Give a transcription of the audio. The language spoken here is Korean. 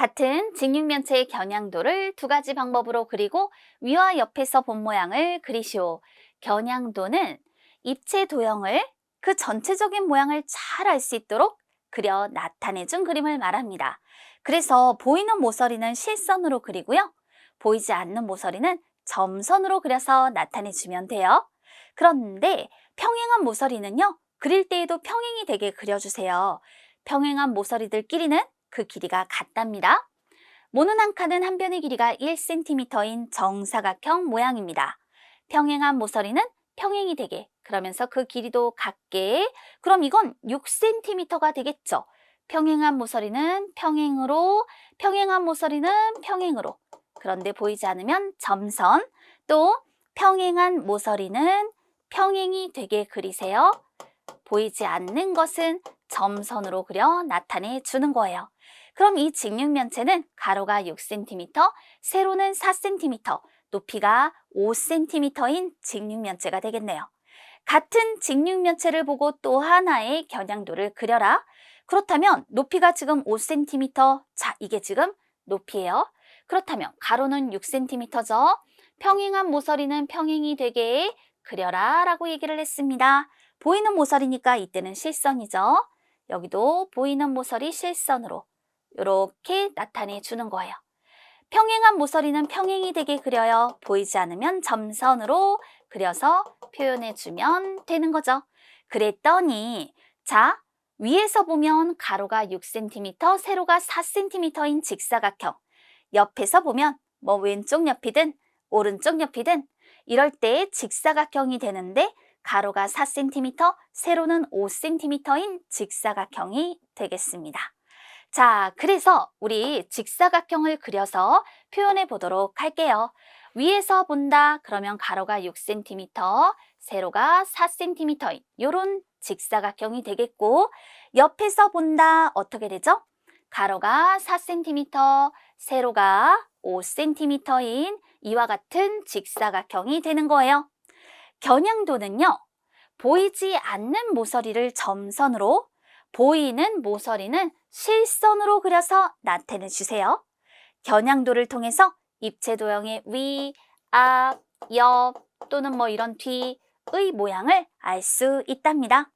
같은 직육면체의 겨냥도를 두 가지 방법으로 그리고 위와 옆에서 본 모양을 그리시오. 겨냥도는 입체 도형을 그 전체적인 모양을 잘 알 수 있도록 그려 나타내준 그림을 말합니다. 그래서 보이는 모서리는 실선으로 그리고요. 보이지 않는 모서리는 점선으로 그려서 나타내주면 돼요. 그런데 평행한 모서리는요. 그릴 때에도 평행이 되게 그려주세요. 평행한 모서리들끼리는 그 길이가 같답니다. 모는 한 칸은 한 변의 길이가 1cm인 정사각형 모양입니다. 평행한 모서리는 평행이 되게 그러면서 그 길이도 같게 그럼 이건 6cm가 되겠죠. 평행한 모서리는 평행으로 평행한 모서리는 평행으로 그런데 보이지 않으면 점선 또 평행한 모서리는 평행이 되게 그리세요. 보이지 않는 것은 점선으로 그려 나타내 주는 거예요. 그럼 이 직육면체는 가로가 6cm, 세로는 4cm, 높이가 5cm인 직육면체가 되겠네요. 같은 직육면체를 보고 또 하나의 겨냥도를 그려라. 그렇다면 높이가 지금 5cm, 자 이게 지금 높이에요. 그렇다면 가로는 6cm죠. 평행한 모서리는 평행이 되게 그려라 라고 얘기를 했습니다. 보이는 모서리니까 이때는 실선이죠. 여기도 보이는 모서리 실선으로 이렇게 나타내 주는 거예요. 평행한 모서리는 평행이 되게 그려요. 보이지 않으면 점선으로 그려서 표현해 주면 되는 거죠. 그랬더니 자 위에서 보면 가로가 6cm, 세로가 4cm인 직사각형 옆에서 보면 뭐 왼쪽 옆이든 오른쪽 옆이든 이럴 때 직사각형이 되는데 가로가 4cm, 세로는 5cm인 직사각형이 되겠습니다. 자, 그래서 우리 직사각형을 그려서 표현해 보도록 할게요. 위에서 본다 그러면 가로가 6cm, 세로가 4cm인 이런 직사각형이 되겠고 옆에서 본다 어떻게 되죠? 가로가 4cm, 세로가 5cm인 이와 같은 직사각형이 되는 거예요. 겨냥도는요. 보이지 않는 모서리를 점선으로 보이는 모서리는 실선으로 그려서 나타내 주세요. 겨냥도를 통해서 입체 도형의 위, 앞, 옆 또는 뭐 이런 뒤의 모양을 알 수 있답니다.